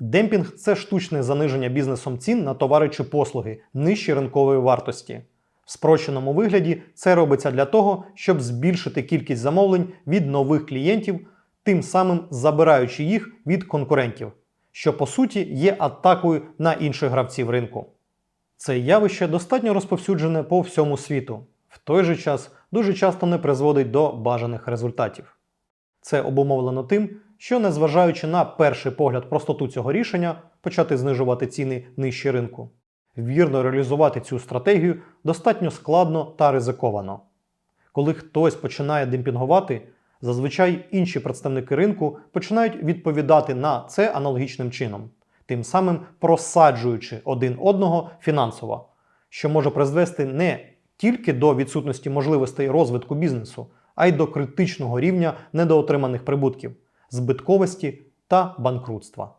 Демпінг це штучне заниження бізнесом цін на товари чи послуги нижче ринкової вартості. В спрощеному вигляді це робиться для того, щоб збільшити кількість замовлень від нових клієнтів, тим самим забираючи їх від конкурентів, що по суті є атакою на інших гравців ринку. Це явище достатньо розповсюджене по всьому світу, в той же час дуже часто не призводить до бажаних результатів. Це обумовлено тим, що незважаючи на перший погляд простоту цього рішення почати знижувати ціни нижче ринку, вірно реалізувати цю стратегію достатньо складно та ризиковано. Коли хтось починає демпінгувати, зазвичай інші представники ринку починають відповідати на це аналогічним чином, тим самим просаджуючи один одного фінансово, що може призвести не тільки до відсутності можливостей розвитку бізнесу, а й до критичного рівня недоотриманих прибутків, збитковості та банкрутства.